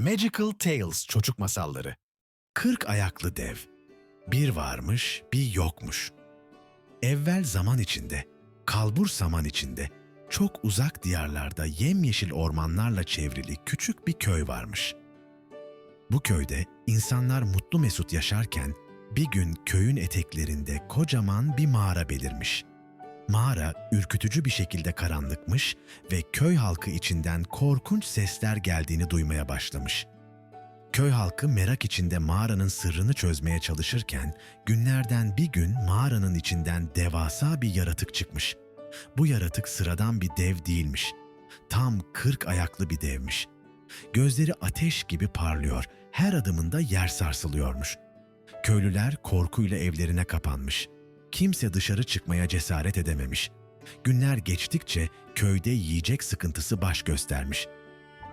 Magical Tales Çocuk Masalları Kırk ayaklı dev Bir varmış, bir yokmuş. Evvel zaman içinde, kalbur saman içinde, çok uzak diyarlarda yemyeşil ormanlarla çevrili küçük bir köy varmış. Bu köyde insanlar mutlu mesut yaşarken bir gün köyün eteklerinde kocaman bir mağara belirmiş. Mağara ürkütücü bir şekilde karanlıkmış ve köy halkı içinden korkunç sesler geldiğini duymaya başlamış. Köy halkı merak içinde mağaranın sırrını çözmeye çalışırken günlerden bir gün mağaranın içinden devasa bir yaratık çıkmış. Bu yaratık sıradan bir dev değilmiş. Tam kırk ayaklı bir devmiş. Gözleri ateş gibi parlıyor, her adımında yer sarsılıyormuş. Köylüler korkuyla evlerine kapanmış. Kimse dışarı çıkmaya cesaret edememiş. Günler geçtikçe köyde yiyecek sıkıntısı baş göstermiş.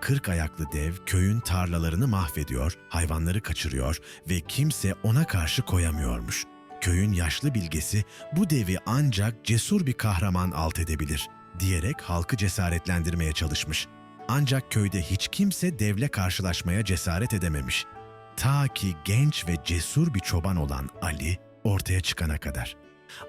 Kırk ayaklı dev köyün tarlalarını mahvediyor, hayvanları kaçırıyor ve kimse ona karşı koyamıyormuş. Köyün yaşlı bilgesi bu devi ancak cesur bir kahraman alt edebilir diyerek halkı cesaretlendirmeye çalışmış. Ancak köyde hiç kimse devle karşılaşmaya cesaret edememiş. Ta ki genç ve cesur bir çoban olan Ali ortaya çıkana kadar.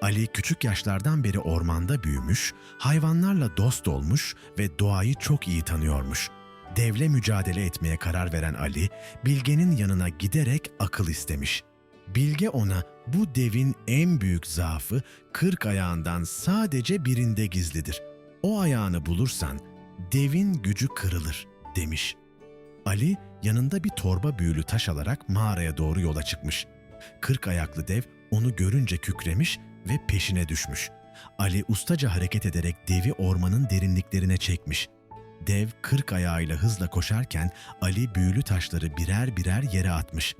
Ali küçük yaşlardan beri ormanda büyümüş, hayvanlarla dost olmuş ve doğayı çok iyi tanıyormuş. Devle mücadele etmeye karar veren Ali, Bilge'nin yanına giderek akıl istemiş. Bilge ona bu devin en büyük zaafı kırk ayağından sadece birinde gizlidir. O ayağını bulursan devin gücü kırılır demiş. Ali yanında bir torba büyülü taş alarak mağaraya doğru yola çıkmış. Kırk ayaklı dev onu görünce kükremiş ve peşine düşmüş. Ali ustaca hareket ederek devi ormanın derinliklerine çekmiş. Dev kırk ayağıyla hızla koşarken Ali büyülü taşları birer birer yere atmış.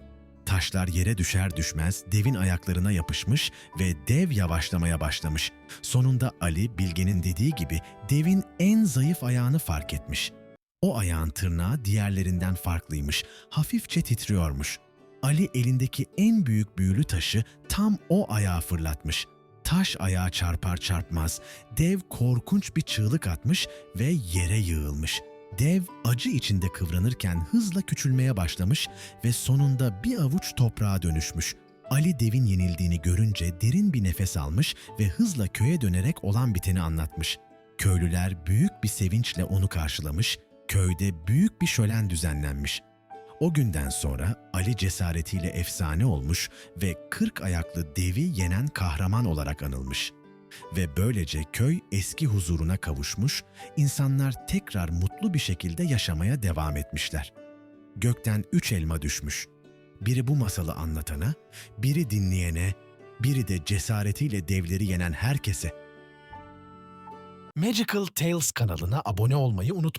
Taşlar yere düşer düşmez devin ayaklarına yapışmış ve dev yavaşlamaya başlamış. Sonunda Ali Bilge'nin dediği gibi devin en zayıf ayağını fark etmiş. O ayağın tırnağı diğerlerinden farklıymış, hafifçe titriyormuş. Ali elindeki en büyük büyülü taşı tam o ayağa fırlatmış. Taş ayağa çarpar çarpmaz dev korkunç bir çığlık atmış ve yere yığılmış. Dev acı içinde kıvranırken hızla küçülmeye başlamış ve sonunda bir avuç toprağa dönüşmüş. Ali devin yenildiğini görünce derin bir nefes almış ve hızla köye dönerek olan biteni anlatmış. Köylüler büyük bir sevinçle onu karşılamış, köyde büyük bir şölen düzenlenmiş. O günden sonra Ali cesaretiyle efsane olmuş ve kırk ayaklı devi yenen kahraman olarak anılmış. Ve böylece köy eski huzuruna kavuşmuş, insanlar tekrar mutlu bir şekilde yaşamaya devam etmişler. Gökten üç elma düşmüş. Biri bu masalı anlatana, biri dinleyene, biri de cesaretiyle devleri yenen herkese. Magical Tales kanalına abone olmayı unutmayın.